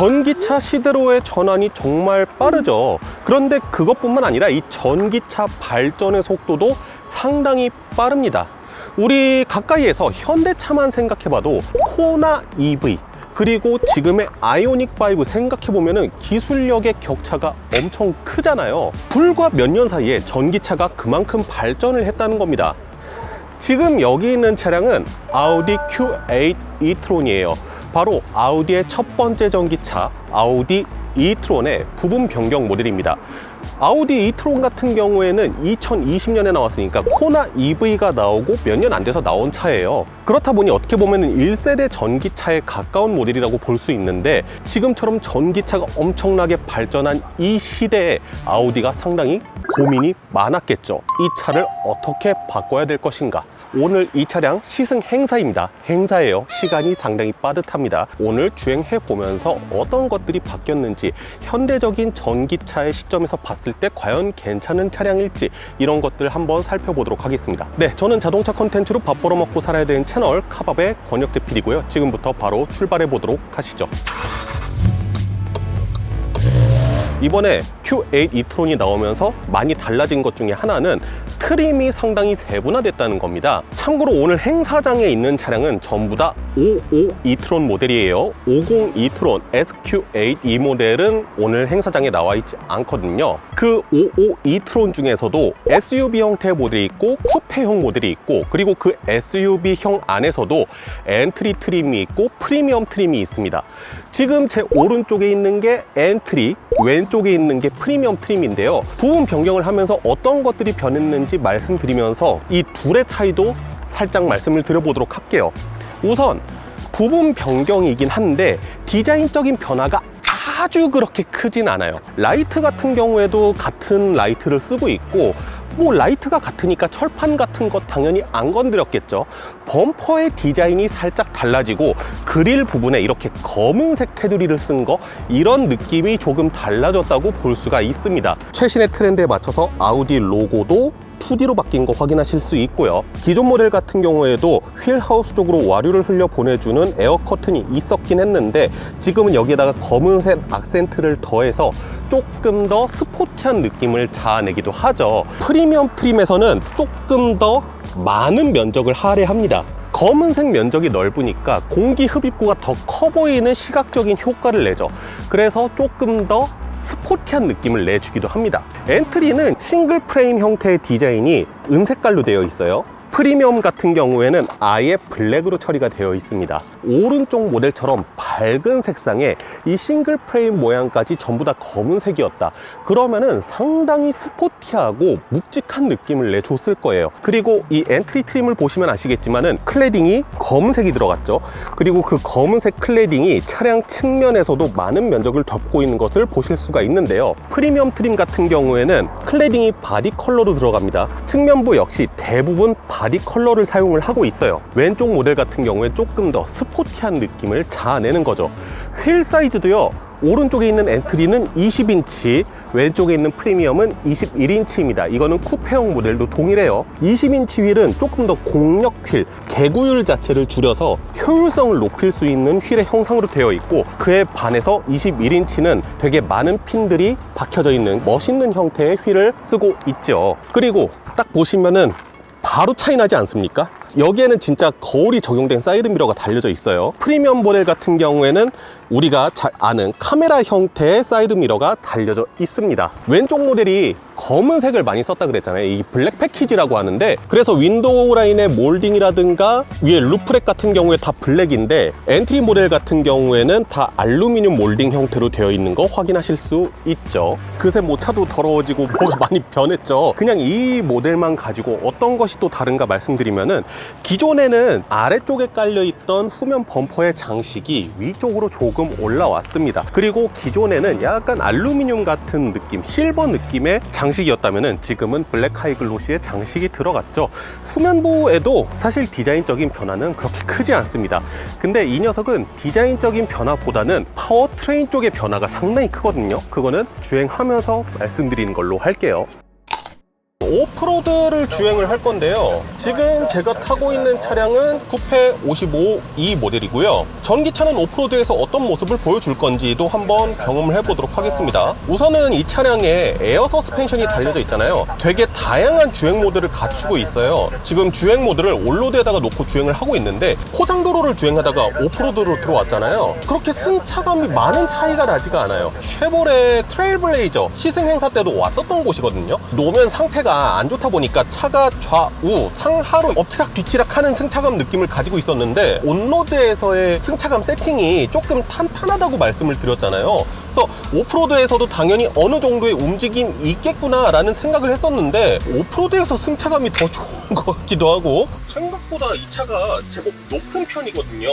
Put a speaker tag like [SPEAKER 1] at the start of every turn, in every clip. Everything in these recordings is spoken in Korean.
[SPEAKER 1] 전기차 시대로의 전환이 정말 빠르죠. 그런데 그것뿐만 아니라 이 전기차 발전의 속도도 상당히 빠릅니다. 우리 가까이에서 현대차만 생각해봐도 코나 EV 그리고 지금의 아이오닉 5 생각해보면 기술력의 격차가 엄청 크잖아요. 불과 몇 년 사이에 전기차가 그만큼 발전을 했다는 겁니다. 지금 여기 있는 차량은 아우디 Q8 e-tron이에요. 바로 아우디의 첫 번째 전기차 아우디 e-tron의 부분 변경 모델입니다. 아우디 e-tron 같은 경우에는 2020년에 나왔으니까 코나 EV가 나오고 몇 년 안 돼서 나온 차예요. 그렇다 보니 어떻게 보면 1세대 전기차에 가까운 모델이라고 볼 수 있는데 지금처럼 전기차가 엄청나게 발전한 이 시대에 아우디가 상당히 고민이 많았겠죠. 이 차를 어떻게 바꿔야 될 것인가? 오늘 이 차량 시승 행사입니다. 행사예요. 시간이 상당히 빠듯합니다. 오늘 주행해 보면서 어떤 것들이 바뀌었는지 현대적인 전기차의 시점에서 봤을 때 과연 괜찮은 차량일지 이런 것들 한번 살펴보도록 하겠습니다. 네, 저는 자동차 컨텐츠로 밥 벌어 먹고 살아야 되는 채널 카밥의 권혁대 PD고요. 지금부터 바로 출발해 보도록 하시죠. 이번에 Q8 e-tron이 나오면서 많이 달라진 것 중에 하나는 트림이 상당히 세분화됐다는 겁니다. 참고로 오늘 행사장에 있는 차량은 전부 다 55 e-tron 모델이에요. 50 e-tron SQ8 이 모델은 오늘 행사장에 나와 있지 않거든요. 그 55 e-tron 중에서도 SUV 형태의 모델이 있고 쿠페형 모델이 있고 그리고 그 SUV형 안에서도 엔트리 트림이 있고 프리미엄 트림이 있습니다. 지금 제 오른쪽에 있는 게 엔트리, 왼쪽에 있는 게 프리미엄 트림인데요. 부분 변경을 하면서 어떤 것들이 변했는지 말씀드리면서 이 둘의 차이도 살짝 말씀을 드려보도록 할게요. 우선 부분 변경이긴 한데 디자인적인 변화가 아주 그렇게 크진 않아요. 라이트 같은 경우에도 같은 라이트를 쓰고 있고 뭐 라이트가 같으니까 철판 같은 것 당연히 안 건드렸겠죠. 범퍼의 디자인이 살짝 달라지고 그릴 부분에 이렇게 검은색 테두리를 쓴 거 이런 느낌이 조금 달라졌다고 볼 수가 있습니다. 최신의 트렌드에 맞춰서 아우디 로고도 2D로 바뀐 거 확인하실 수 있고요. 기존 모델 같은 경우에도 휠하우스 쪽으로 와류를 흘려 보내주는 에어 커튼이 있었긴 했는데 지금은 여기에다가 검은색 악센트를 더해서 조금 더 스포티한 느낌을 자아내기도 하죠. 프리미엄 트림에서는 조금 더 많은 면적을 할애합니다. 검은색 면적이 넓으니까 공기 흡입구가 더 커 보이는 시각적인 효과를 내죠. 그래서 조금 더 스포티한 느낌을 내주기도 합니다. 엔트리는 싱글 프레임 형태의 디자인이 은색깔로 되어 있어요. 프리미엄 같은 경우에는 아예 블랙으로 처리가 되어 있습니다. 오른쪽 모델처럼 밝은 색상에 이 싱글 프레임 모양까지 전부 다 검은색이었다. 그러면은 상당히 스포티하고 묵직한 느낌을 내줬을 거예요. 그리고 이 엔트리 트림을 보시면 아시겠지만은 클레딩이 검은색이 들어갔죠. 그리고 그 검은색 클레딩이 차량 측면에서도 많은 면적을 덮고 있는 것을 보실 수가 있는데요. 프리미엄 트림 같은 경우에는 클레딩이 바디 컬러로 들어갑니다. 측면부 역시 대부분 바디 컬러를 사용을 하고 있어요. 왼쪽 모델 같은 경우에 조금 더 스포티한 느낌을 자아내는 거죠. 휠 사이즈도요. 오른쪽에 있는 엔트리는 20인치, 왼쪽에 있는 프리미엄은 21인치입니다. 이거는 쿠페형 모델도 동일해요. 20인치 휠은 조금 더 공력 휠, 개구율 자체를 줄여서 효율성을 높일 수 있는 휠의 형상으로 되어 있고 그에 반해서 21인치는 되게 많은 핀들이 박혀져 있는 멋있는 형태의 휠을 쓰고 있죠. 그리고 딱 보시면은 바로 차이 나지 않습니까? 여기에는 진짜 거울이 적용된 사이드 미러가 달려져 있어요. 프리미엄 모델 같은 경우에는 우리가 잘 아는 카메라 형태의 사이드 미러가 달려져 있습니다. 왼쪽 모델이 검은색을 많이 썼다 그랬잖아요. 이 블랙 패키지라고 하는데 그래서 윈도우 라인의 몰딩이라든가 위에 루프렉 같은 경우에 다 블랙인데 엔트리 모델 같은 경우에는 다 알루미늄 몰딩 형태로 되어 있는 거 확인하실 수 있죠. 그새 뭐 차도 더러워지고 뭐가 많이 변했죠. 그냥 이 모델만 가지고 어떤 것이 또 다른가 말씀드리면은 기존에는 아래쪽에 깔려 있던 후면 범퍼의 장식이 위쪽으로 조금 올라왔습니다. 그리고 기존에는 약간 알루미늄 같은 느낌, 실버 느낌의 장식이었다면은 지금은 블랙 하이글로시의 장식이 들어갔죠. 후면부에도 사실 디자인적인 변화는 그렇게 크지 않습니다. 근데 이 녀석은 디자인적인 변화보다는 파워 트레인 쪽의 변화가 상당히 크거든요. 그거는 주행하면서 말씀드리는 걸로 할게요. 오프로드를 주행을 할 건데요. 지금 제가 타고 있는 차량은 쿠페 55E 모델이고요. 전기차는 오프로드에서 어떤 모습을 보여줄 건지도 한번 경험을 해보도록 하겠습니다. 우선은 이 차량에 에어 서스펜션이 달려져 있잖아요. 되게 다양한 주행 모드를 갖추고 있어요. 지금 주행 모드를 올로드에다가 놓고 주행을 하고 있는데 포장도로를 주행하다가 오프로드로 들어왔잖아요. 그렇게 승차감이 많은 차이가 나지가 않아요. 쉐보레 트레일블레이저 시승 행사 때도 왔었던 곳이거든요. 노면 상태가 안 좋다 보니까 차가 좌우 상하로 엎치락 뒤치락 하는 승차감 느낌을 가지고 있었는데 온로드에서의 승차감 세팅이 조금 탄탄하다고 말씀을 드렸잖아요. 그래서 오프로드에서도 당연히 어느 정도의 움직임이 있겠구나 라는 생각을 했었는데 오프로드에서 승차감이 더 좋은 것 같기도 하고 생각보다 이 차가 제법 높은 편이거든요.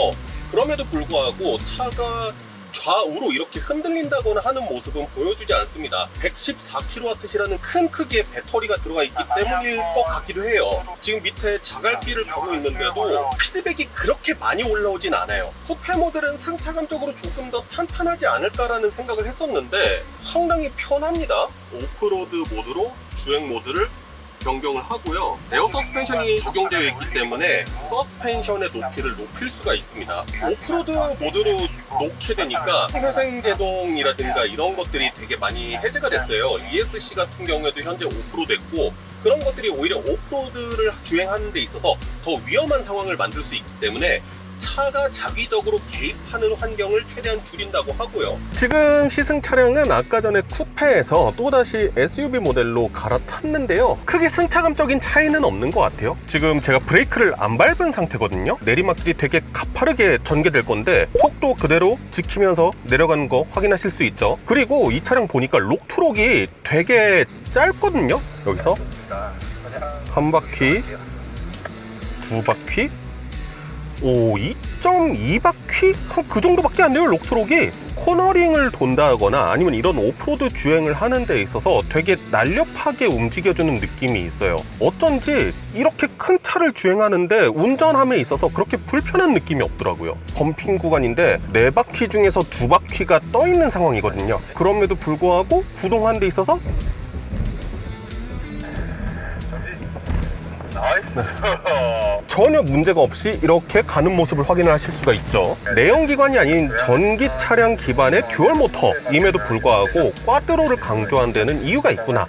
[SPEAKER 1] 그럼에도 불구하고 차가 좌우로 이렇게 흔들린다거나 하는 모습은 보여주지 않습니다. 114kWh라는 큰 크기의 배터리가 들어가 있기 때문일 것 같기도 해요. 지금 밑에 자갈길을 가고 있는데도 피드백이 그렇게 많이 올라오진 않아요. 쿠페 모델은 승차감적으로 조금 더 탄탄하지 않을까라는 생각을 했었는데 상당히 편합니다. 오프로드 모드로 주행 모드를 변경을 하고요. 에어 서스펜션이 적용되어 있기 때문에 서스펜션의 높이를 높일 수가 있습니다. 오프로드 모드로 놓게 되니까 회생 제동이라든가 이런 것들이 되게 많이 해제가 됐어요. ESC 같은 경우에도 현재 5% 됐고 그런 것들이 오히려 오프로드를 주행하는 데 있어서 더 위험한 상황을 만들 수 있기 때문에 차가 자기적으로 개입하는 환경을 최대한 줄인다고 하고요. 지금 시승 차량은 아까 전에 쿠페에서 또다시 SUV 모델로 갈아탔는데요. 크게 승차감적인 차이는 없는 것 같아요. 지금 제가 브레이크를 안 밟은 상태거든요. 내리막길이 되게 가파르게 전개될 건데 속도 그대로 지키면서 내려가는 거 확인하실 수 있죠. 그리고 이 차량 보니까 록트록이 되게 짧거든요. 여기서 한 바퀴, 두 바퀴, 오, 2.2바퀴? 한그 정도밖에 안 돼요, 록트록이. 코너링을 돈다거나 아니면 이런 오프로드 주행을 하는 데 있어서 되게 날렵하게 움직여주는 느낌이 있어요. 어쩐지 이렇게 큰 차를 주행하는데 운전함에 있어서 그렇게 불편한 느낌이 없더라고요. 범핑 구간인데 네 바퀴 중에서 두 바퀴가 떠 있는 상황이거든요. 그럼에도 불구하고 구동한 데 있어서 전혀 문제가 없이 이렇게 가는 모습을 확인하실 수가 있죠. 내연기관이 아닌 전기 차량 기반의 듀얼 모터임에도 불구하고 꽈드로를 강조한 데는 이유가 있구나.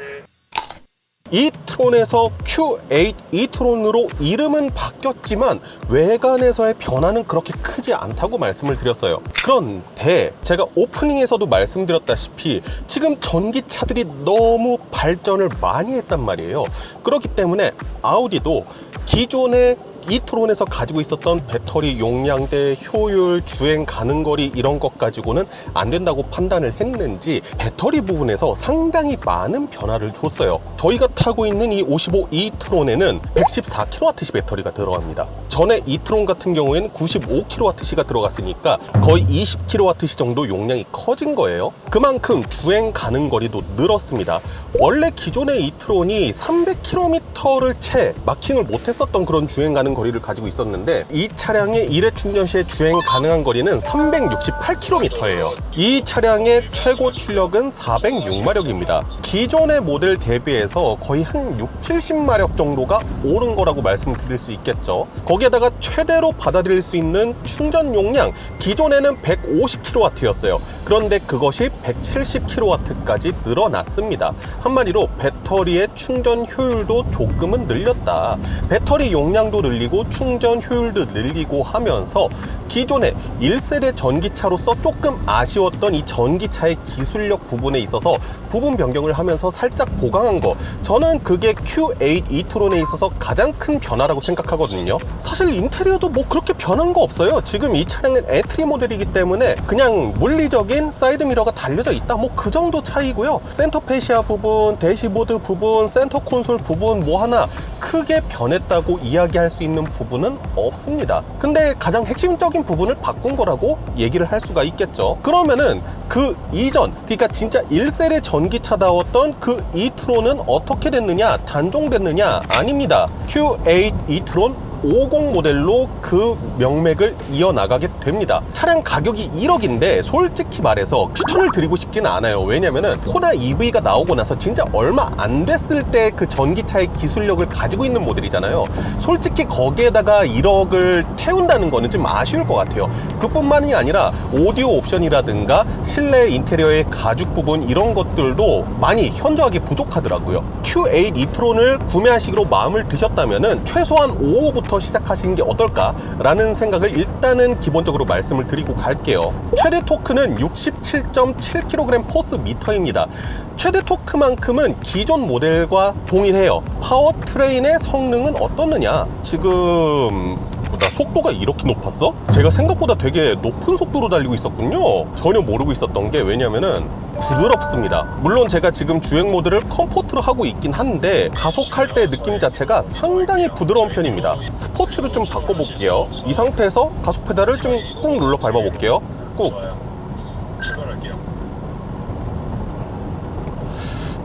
[SPEAKER 1] 이트론에서 Q8 이트론으로 이름은 바뀌었지만 외관에서의 변화는 그렇게 크지 않다고 말씀을 드렸어요. 그런데 제가 오프닝에서도 말씀드렸다시피 지금 전기차들이 너무 발전을 많이 했단 말이에요. 그렇기 때문에 아우디도 기존의 이트론에서 가지고 있었던 배터리 용량대, 효율, 주행 가능 거리 이런 것 가지고는 안 된다고 판단을 했는지 배터리 부분에서 상당히 많은 변화를 줬어요. 저희가 타고 있는 이 55 이트론에는 114kWh 배터리가 들어갑니다. 전에 이트론 같은 경우에는 95kWh가 들어갔으니까 거의 20kWh 정도 용량이 커진 거예요. 그만큼 주행 가능 거리도 늘었습니다. 원래 기존의 이트론이 300km를 채 마킹을 못했었던 그런 주행 가능 거리를 가지고 있었는데 이 차량의 1회 충전 시에 주행 가능한 거리는 368km예요. 이 차량의 최고 출력은 406마력입니다. 기존의 모델 대비해서 거의 한 6, 70마력 정도가 오른 거라고 말씀드릴 수 있겠죠. 거기에다가 최대로 받아들일 수 있는 충전 용량 기존에는 150kW였어요. 그런데 그것이 170kW까지 늘어났습니다. 한마디로 배터리의 충전 효율도 조금은 늘렸다. 배터리 용량도 늘리고 충전 효율도 늘리고 하면서 기존의 1세대 전기차로서 조금 아쉬웠던 이 전기차의 기술력 부분에 있어서 부분 변경을 하면서 살짝 보강한 거. 저는 그게 Q8 이트론에 있어서 가장 큰 변화라고 생각하거든요. 사실 인테리어도 뭐 그렇게 변한 거 없어요. 지금 이 차량은 엔트리 모델이기 때문에 그냥 물리적인 사이드미러가 달려져 있다. 뭐 그 정도 차이고요. 센터 페시아 부분 대시보드 부분 센터 콘솔 부분 뭐 하나 크게 변했다고 이야기할 수 있는 부분은 없습니다. 근데 가장 핵심적인 부분을 바꾼 거라고 얘기를 할 수가 있겠죠. 그러면은 그 이전 그러니까 진짜 1세대 전기차다웠던 그 이트론은 어떻게 됐느냐 단종됐느냐 아닙니다. Q8 이트론 50 모델로 그 명맥을 이어나가게 됩니다. 차량 가격이 1억인데 솔직히 말해서 추천을 드리고 싶지는 않아요. 왜냐면은 코나 EV가 나오고 나서 진짜 얼마 안 됐을 때 그 전기차의 기술력을 가지고 있는 모델이잖아요. 솔직히 거기에다가 1억을 태운다는 거는 좀 아쉬울 것 같아요. 그뿐만이 아니라 오디오 옵션이라든가 실내 인테리어의 가죽 부분 이런 것들도 많이 현저하게 부족하더라고요. Q8 이트론을 구매하시기로 마음을 드셨다면 은 최소한 5호부터 시작하시는 게 어떨까라는 생각을 일단은 기본적으로 말씀을 드리고 갈게요. 최대 토크는 67.7kg 포스 미터입니다. 최대 토크만큼은 기존 모델과 동일해요. 파워 트레인의 성능은 어떻느냐? 지금 나 속도가 이렇게 높았어? 제가 생각보다 되게 높은 속도로 달리고 있었군요. 전혀 모르고 있었던 게 왜냐면은 부드럽습니다. 물론 제가 지금 주행 모드를 컴포트로 하고 있긴 한데 가속할 때 느낌 자체가 상당히 부드러운 편입니다. 스포츠로 좀 바꿔볼게요. 이 상태에서 가속 페달을 좀 꾹 눌러 밟아볼게요. 꾹.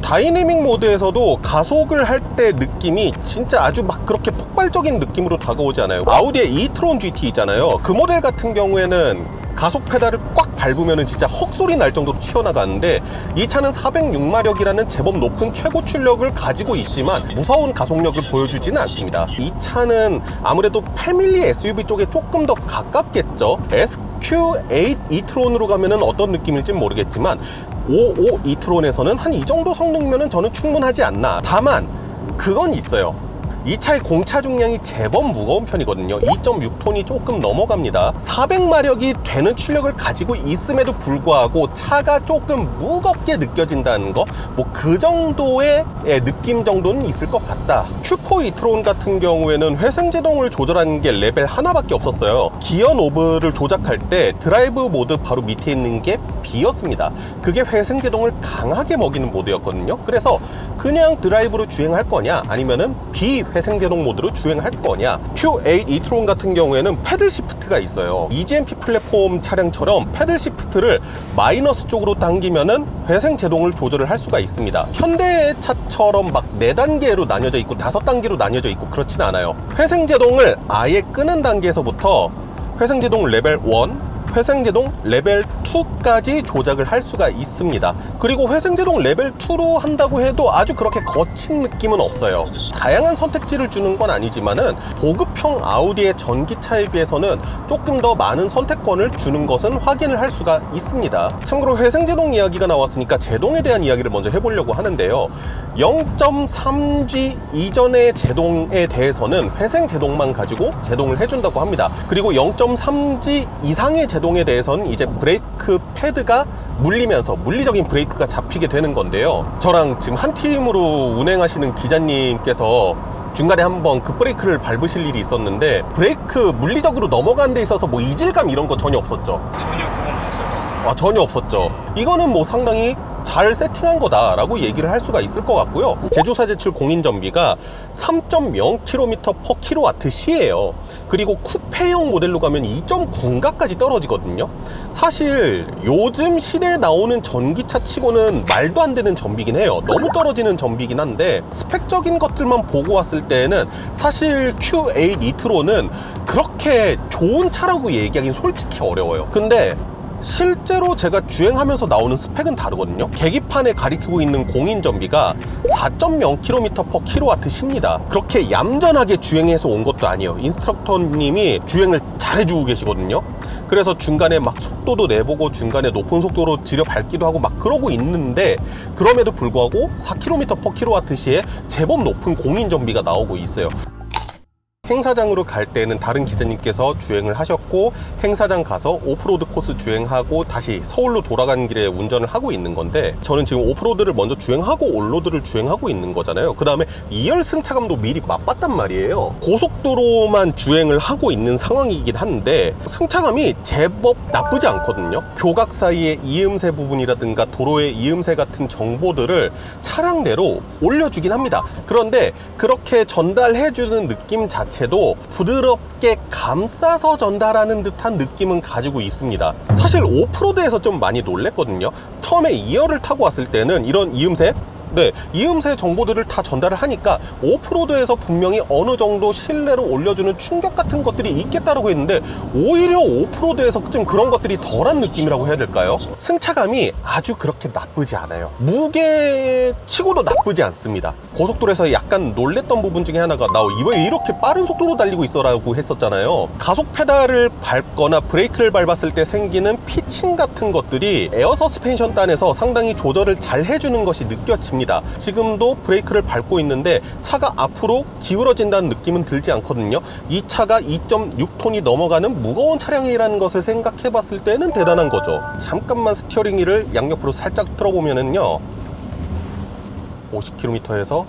[SPEAKER 1] 다이내믹 모드에서도 가속을 할 때 느낌이 진짜 아주 막 그렇게 폭발적인 느낌으로 다가오지 않아요. 아우디의 이트론 GT 있잖아요. 그 모델 같은 경우에는 가속 페달을 꽉 밟으면 진짜 헉소리 날 정도로 튀어나가는데 이 차는 406마력이라는 제법 높은 최고 출력을 가지고 있지만 무서운 가속력을 보여주지는 않습니다. 이 차는 아무래도 패밀리 SUV 쪽에 조금 더 가깝겠죠. SQ8 이트론으로 가면은 어떤 느낌일지 모르겠지만 55 이트론에서는 한 이 정도 성능이면 저는 충분하지 않나. 다만 그건 있어요. 이 차의 공차 중량이 제법 무거운 편이거든요. 2.6톤이 조금 넘어갑니다. 400마력이 되는 출력을 가지고 있음에도 불구하고 차가 조금 무겁게 느껴진다는 거, 뭐 그 정도의 예, 느낌 정도는 있을 것 같다. 큐코 이트론 같은 경우에는 회생제동을 조절하는 게 레벨 하나밖에 없었어요. 기어 노브를 조작할 때 드라이브 모드 바로 밑에 있는 게 B였습니다. 그게 회생제동을 강하게 먹이는 모드였거든요. 그래서 그냥 드라이브로 주행할 거냐 아니면은 비 회생제동 모드로 주행할 거냐? Q8 이트론 같은 경우에는 패들 시프트가 있어요. EGMP 플랫폼 차량처럼 패들 시프트를 마이너스 쪽으로 당기면은 회생 제동을 조절을 할 수가 있습니다. 현대 차처럼 막 4단계로 나뉘어져 있고 5단계로 나뉘어져 있고 그렇진 않아요. 회생 제동을 아예 끄는 단계에서부터 회생 제동 레벨 1 회생제동 레벨 2까지 조작을 할 수가 있습니다. 그리고 회생제동 레벨 2로 한다고 해도 아주 그렇게 거친 느낌은 없어요. 다양한 선택지를 주는 건 아니지만은 보급형 아우디의 전기차에 비해서는 조금 더 많은 선택권을 주는 것은 확인을 할 수가 있습니다. 참고로 회생제동 이야기가 나왔으니까 제동에 대한 이야기를 먼저 해보려고 하는데요. 0.3G 이전의 제동에 대해서는 회생 제동만 가지고 제동을 해준다고 합니다. 그리고 0.3G 이상의 제동 에 대해서는 이제 브레이크 패드가 물리면서 물리적인 브레이크가 잡히게 되는 건데요. 저랑 지금 한 팀으로 운행하시는 기자님께서 중간에 한번 급브레이크를 밟으실 일이 있었는데 브레이크 물리적으로 넘어가는 데 있어서 뭐 이질감 이런 거 전혀 없었죠.
[SPEAKER 2] 전혀 그건 할수 없었어요.
[SPEAKER 1] 아, 전혀 없었죠. 이거는 뭐 상당히 잘 세팅한 거다라고 얘기를 할 수가 있을 것 같고요. 제조사 제출 공인 전비가 3.0km per kWh예요. 그리고 쿠페형 모델로 가면 2.9가까지 떨어지거든요. 사실 요즘 시대에 나오는 전기차 치고는 말도 안 되는 전비긴 해요. 너무 떨어지는 전비긴 한데 스펙적인 것들만 보고 왔을 때는 사실 Q8 이트로는 그렇게 좋은 차라고 얘기하기는 솔직히 어려워요. 근데 실제로 제가 주행하면서 나오는 스펙은 다르거든요. 계기판에 가리키고 있는 공인 전비가 4.0km per kWh십니다. 그렇게 얌전하게 주행해서 온 것도 아니에요. 인스트럭터님이 주행을 잘해주고 계시거든요. 그래서 중간에 막 속도도 내보고 중간에 높은 속도로 지려 밟기도 하고 막 그러고 있는데 그럼에도 불구하고 4km per kWh에 제법 높은 공인 전비가 나오고 있어요. 행사장으로 갈 때는 다른 기자님께서 주행을 하셨고 행사장 가서 오프로드 코스 주행하고 다시 서울로 돌아가는 길에 운전을 하고 있는 건데 저는 지금 오프로드를 먼저 주행하고 올로드를 주행하고 있는 거잖아요. 그 다음에 2열 승차감도 미리 맛봤단 말이에요. 고속도로만 주행을 하고 있는 상황이긴 한데 승차감이 제법 나쁘지 않거든요. 교각 사이의 이음새 부분이라든가 도로의 이음새 같은 정보들을 차량 내로 올려주긴 합니다. 그런데 그렇게 전달해주는 느낌 자체 도 부드럽게 감싸서 전달하는 듯한 느낌은 가지고 있습니다. 사실 오프로드에서 좀 많이 놀랬거든요. 처음에 2열을 타고 왔을 때는 이런 이음새 네, 이음새 정보들을 다 전달을 하니까 오프로드에서 분명히 어느 정도 신뢰를 올려주는 충격 같은 것들이 있겠다라고 했는데 오히려 오프로드에서 좀 그런 것들이 덜한 느낌이라고 해야 될까요? 승차감이 아주 그렇게 나쁘지 않아요. 무게 치고도 나쁘지 않습니다. 고속도로에서 약간 놀랬던 부분 중에 하나가 나 왜 이렇게 빠른 속도로 달리고 있어라고 했었잖아요. 가속 페달을 밟거나 브레이크를 밟았을 때 생기는 피칭 같은 것들이 에어 서스펜션 단에서 상당히 조절을 잘 해주는 것이 느껴집니다. 지금도 브레이크를 밟고 있는데 차가 앞으로 기울어진다는 느낌은 들지 않거든요. 이 차가 2.6톤이 넘어가는 무거운 차량이라는 것을 생각해 봤을 때는 대단한 거죠. 잠깐만 스티어링 휠을 양옆으로 살짝 틀어보면은요. 50km에서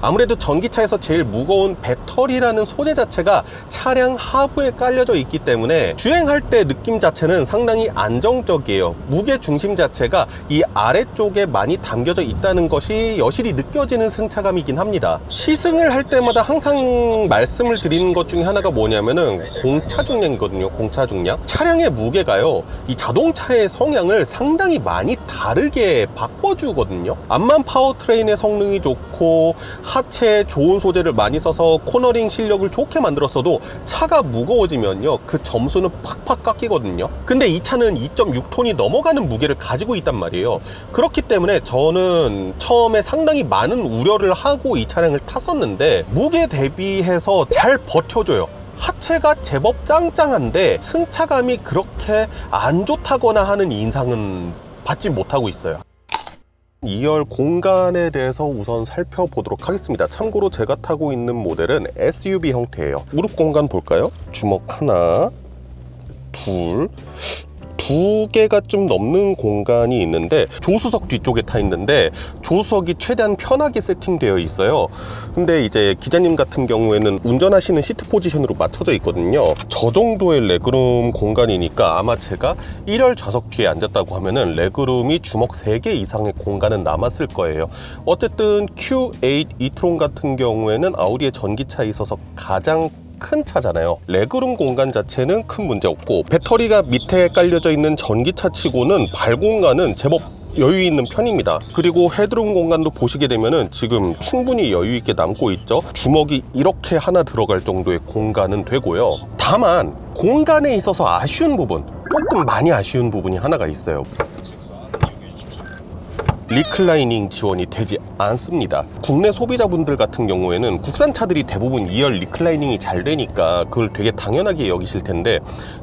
[SPEAKER 1] 아무래도 전기차에서 제일 무거운 배터리라는 소재 자체가 차량 하부에 깔려져 있기 때문에 주행할 때 느낌 자체는 상당히 안정적이에요. 무게 중심 자체가 이 아래쪽에 많이 담겨져 있다는 것이 여실히 느껴지는 승차감이긴 합니다. 시승을 할 때마다 항상 말씀을 드리는 것 중에 하나가 뭐냐면은 공차 중량이거든요. 공차 중량. 차량의 무게가요. 이 자동차의 성향을 상당히 많이 다르게 바꿔주거든요. 암만 파워트레인의 성능이 좋고 하체에 좋은 소재를 많이 써서 코너링 실력을 좋게 만들었어도 차가 무거워지면요 그 점수는 팍팍 깎이거든요. 근데 이 차는 2.6톤이 넘어가는 무게를 가지고 있단 말이에요. 그렇기 때문에 저는 처음에 상당히 많은 우려를 하고 이 차량을 탔었는데 무게 대비해서 잘 버텨줘요. 하체가 제법 짱짱한데 승차감이 그렇게 안 좋다거나 하는 인상은 받지 못하고 있어요 2열 공간에 대해서 우선 살펴보도록 하겠습니다. 참고로 제가 타고 있는 모델은 SUV 형태예요. 무릎 공간 볼까요? 주먹 하나, 둘, 두 개가 좀 넘는 공간이 있는데 조수석 뒤쪽에 타 있는데 조수석이 최대한 편하게 세팅되어 있어요. 근데 이제 기자님 같은 경우에는 운전하시는 시트 포지션으로 맞춰져 있거든요. 저 정도의 레그룸 공간이니까 아마 제가 1열 좌석 뒤에 앉았다고 하면은 레그룸이 주먹 3개 이상의 공간은 남았을 거예요. 어쨌든 Q8 이트론 같은 경우에는 아우디의 전기차에 있어서 가장 큰 차잖아요. 레그룸 공간 자체는 큰 문제 없고 배터리가 밑에 깔려져 있는 전기차 치고는 발 공간은 제법 여유 있는 편입니다. 그리고 헤드룸 공간도 보시게 되면은 지금 충분히 여유 있게 남고 있죠. 주먹이 이렇게 하나 들어갈 정도의 공간은 되고요. 다만 공간에 있어서 아쉬운 부분, 조금 많이 아쉬운 부분이 하나가 있어요. 리클라이닝 지원이 되지 않습니다. 국내 소비자분들 같은 경우에는 국산차들이 대부분 2열 리클라이닝이 잘 되니까 그걸 되게 당연하게 여기실 텐데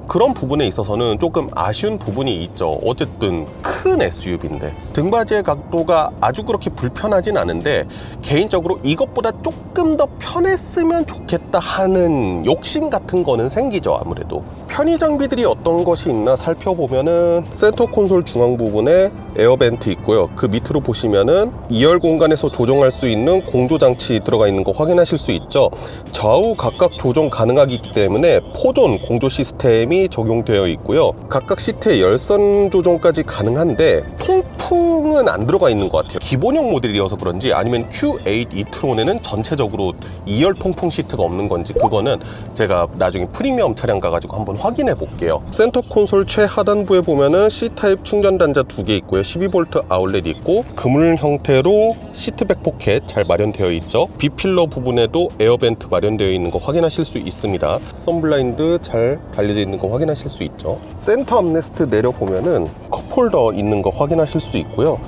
[SPEAKER 1] 그런 부분에 있어서는 조금 아쉬운 부분이 있죠. 어쨌든 큰 SUV인데 등받이의 각도가 아주 그렇게 불편하진 않은데 개인적으로 이것보다 조금 더 편했으면 좋겠다 하는 욕심 같은 거는 생기죠. 아무래도 편의 장비들이 어떤 것이 있나 살펴보면은 센터 콘솔 중앙 부분에 에어벤트 있고요. 그 밑으로 보시면은 2열 공간에서 조정할 수 있는 공조 장치 들어가 있는 거 확인하실 수 있죠. 좌우 각각 조정 가능하기 때문에 포존 공조 시스템이 적용되어 있고요. 각각 시트의 열선 조정까지 가능한데 통풍은 안 들어가 있는 것 같아요. 기본형 모델이어서 그런지 아니면 Q8 이트론에는 전체적으로 2열 통풍 시트가 없는 건지 그거는 제가 나중에 프리미엄 차량 가가지고 한번 확인해 볼게요. 센터 콘솔 최하단부에 보면은 C타입 충전 단자 두 개 있고요. 12V 아울렛 있고 그물 형태로 시트백 포켓 잘 마련되어 있죠. B필러 부분에도 에어벤트 마련되어 있는 거 확인하실 수 있습니다. 썬블라인드 잘 달려져 있는 거 확인하실 수 있죠. 센터 암레스트 내려 보면은 컵홀더 있는 거 확인하실 수 있고요.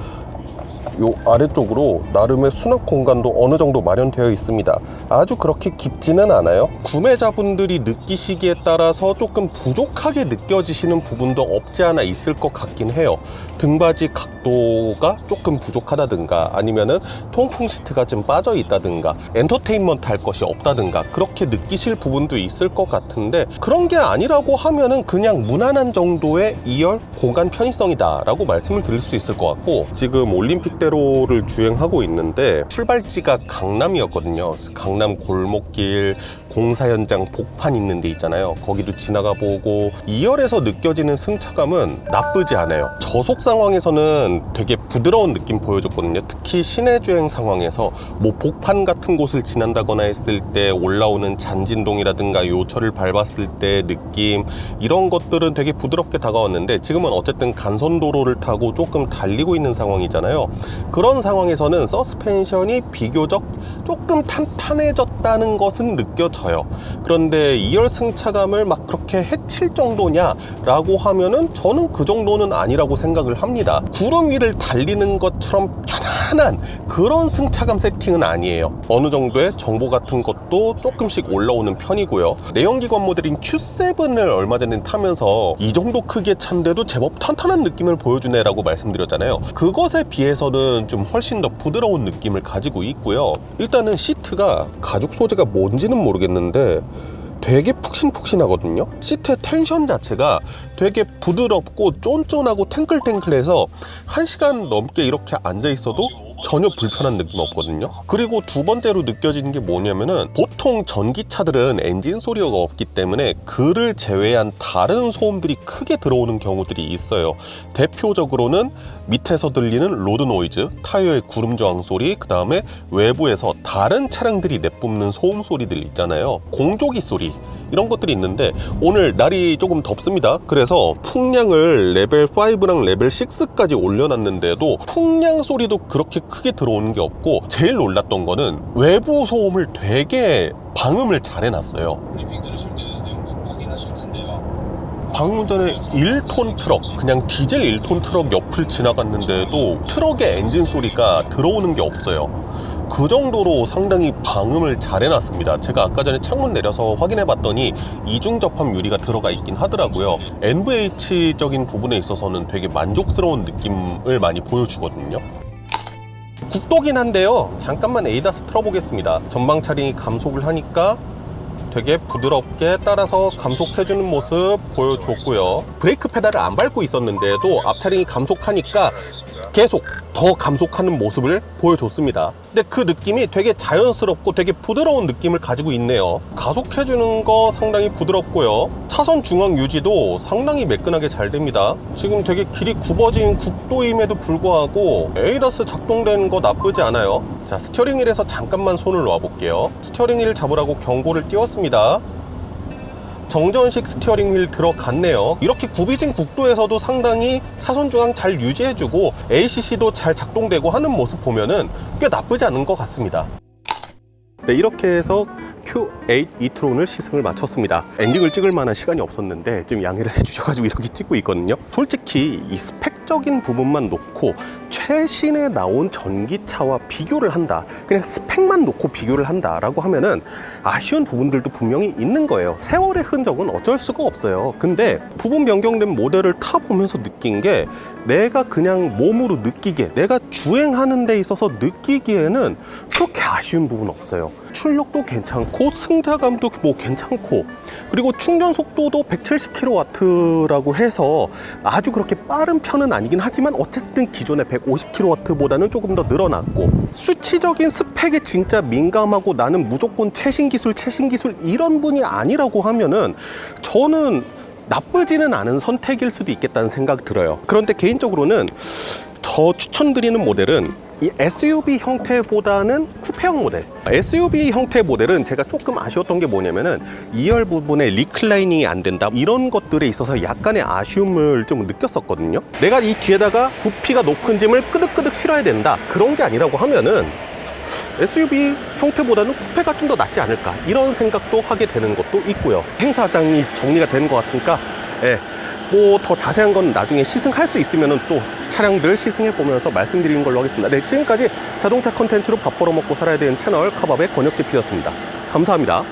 [SPEAKER 1] 요 아래쪽으로 나름의 수납 공간도 어느 정도 마련되어 있습니다. 아주 그렇게 깊지는 않아요. 구매자분들이 느끼시기에 따라서 조금 부족하게 느껴지시는 부분도 없지 않아 있을 것 같긴 해요. 등받이 각도가 조금 부족하다든가 아니면은 통풍 시트가 좀 빠져 있다든가 엔터테인먼트 할 것이 없다든가 그렇게 느끼실 부분도 있을 것 같은데 그런 게 아니라고 하면은 그냥 무난한 정도의 2열 공간 편의성이다 라고 말씀을 드릴 수 있을 것 같고 지금 올림픽 대로를 주행하고 있는데 출발지가 강남이었거든요. 강남 골목길 공사 현장 복판 있는 데 있잖아요. 거기도 지나가 보고 2열에서 느껴지는 승차감은 나쁘지 않아요. 저속 상황에서는 되게 부드러운 느낌 보여줬거든요. 특히 시내 주행 상황에서 뭐 복판 같은 곳을 지난다거나 했을 때 올라오는 잔진동이라든가 요철을 밟았을 때 느낌 이런 것들은 되게 부드럽게 다가왔는데 지금은 어쨌든 간선도로를 타고 조금 달리고 있는 상황이잖아요 그런 상황에서는 서스펜션이 비교적 조금 탄탄해졌다는 것은 느껴져요. 그런데 2열 승차감을 막 그렇게 해칠 정도냐라고 하면은 저는 그 정도는 아니라고 생각을 합니다. 구름 위를 달리는 것처럼 편안한 그런 승차감 세팅은 아니에요. 어느 정도의 정보 같은 것도 조금씩 올라오는 편이고요. 내연기관 모델인 Q7을 얼마 전에 타면서 이 정도 크기의 차인데도 제법 탄탄한 느낌을 보여주네라고 말씀드렸잖아요. 그것에 비해서는 좀 훨씬 더 부드러운 느낌을 가지고 있고요. 일단은 시트가 가죽 소재가 뭔지는 모르겠는데 되게 푹신푹신하거든요. 시트의 텐션 자체가 되게 부드럽고 쫀쫀하고 탱클탱클해서 한시간 넘게 이렇게 앉아 있어도 전혀 불편한 느낌 없거든요. 그리고 두 번째로 느껴지는 게 뭐냐면은 보통 전기차들은 엔진 소리가 없기 때문에 그를 제외한 다른 소음들이 크게 들어오는 경우들이 있어요. 대표적으로는 밑에서 들리는 로드 노이즈, 타이어의 구름 저항 소리, 그 다음에 외부에서 다른 차량들이 내뿜는 소음 소리들 있잖아요. 공조기 소리. 이런 것들이 있는데 오늘 날이 조금 덥습니다. 그래서 풍량을 레벨 5랑 레벨 6까지 올려놨는데도 풍량 소리도 그렇게 크게 들어오는 게 없고 제일 놀랐던 거는 외부 소음을 되게 방음을 잘 해놨어요.
[SPEAKER 2] 브리핑 들으실 때는 내용 확인하실 텐데요.
[SPEAKER 1] 방금 전에 1톤 트럭, 그냥 디젤 1톤 트럭 옆을 지나갔는데도 트럭의 엔진 소리가 들어오는 게 없어요. 그 정도로 상당히 방음을 잘 해놨습니다. 제가 아까 전에 창문 내려서 확인해 봤더니 이중 접합 유리가 들어가 있긴 하더라고요. NVH적인 부분에 있어서는 되게 만족스러운 느낌을 많이 보여주거든요. 국도긴 한데요. 잠깐만 에이다스 틀어보겠습니다. 전방 차량이 감속을 하니까 되게 부드럽게 따라서 감속해주는 모습 보여줬고요. 브레이크 페달을 안 밟고 있었는데도 앞 차량이 감속하니까 계속 더 감속하는 모습을 보여줬습니다. 근데 그 느낌이 되게 자연스럽고 되게 부드러운 느낌을 가지고 있네요. 가속해주는 거 상당히 부드럽고요. 차선 중앙 유지도 상당히 매끈하게 잘 됩니다. 지금 되게 길이 굽어진 국도임에도 불구하고 에이다스 작동된 거 나쁘지 않아요. 자, 스티어링 휠에서 잠깐만 손을 놓아볼게요. 스티어링 휠 잡으라고 경고를 띄웠습니다. 정전식 스티어링 휠 들어갔네요. 이렇게 굽이진 국도에서도 상당히 차선 중앙 잘 유지해주고 ACC도 잘 작동되고 하는 모습 보면은 꽤 나쁘지 않은 것 같습니다. 네, 이렇게 해서 Q8 이트론을 시승을 마쳤습니다. 엔딩을 찍을 만한 시간이 없었는데 좀 양해를 해주셔가지고 이렇게 찍고 있거든요. 솔직히 이 스펙 적인 부분만 놓고 최신에 나온 전기차와 비교를 한다. 그냥 스펙만 놓고 비교를 한다라고 하면은 아쉬운 부분들도 분명히 있는 거예요. 세월의 흔적은 어쩔 수가 없어요. 근데 부분 변경된 모델을 타보면서 느낀 게 내가 그냥 몸으로 느끼기에 내가 주행하는 데 있어서 느끼기에는 그렇게 아쉬운 부분 없어요. 출력도 괜찮고 승자감도 뭐 괜찮고 그리고 충전 속도도 170kW라고 해서 아주 그렇게 빠른 편은 아니긴 하지만 어쨌든 기존의 150kW보다는 조금 더 늘어났고 수치적인 스펙에 진짜 민감하고 나는 무조건 최신 기술 최신 기술 이런 분이 아니라고 하면은 저는 나쁘지는 않은 선택일 수도 있겠다는 생각 들어요. 그런데 개인적으로는 더 추천드리는 모델은 이 SUV 형태보다는 쿠페형 모델. SUV 형태 모델은 제가 조금 아쉬웠던 게 뭐냐면은 2열 부분에 리클라이닝이 안 된다. 이런 것들에 있어서 약간의 아쉬움을 좀 느꼈었거든요. 내가 이 뒤에다가 부피가 높은 짐을 끄득끄득 실어야 된다. 그런 게 아니라고 하면은 SUV 형태보다는 쿠페가 좀 더 낫지 않을까 이런 생각도 하게 되는 것도 있고요 행사장이 정리가 되는 것 같으니까 예, 뭐 더 자세한 건 나중에 시승할 수 있으면 또 차량들 시승해 보면서 말씀드리는 걸로 하겠습니다. 네 지금까지 자동차 컨텐츠로 밥 벌어먹고 살아야 되는 채널 카밥의 권혁 대표였습니다. 감사합니다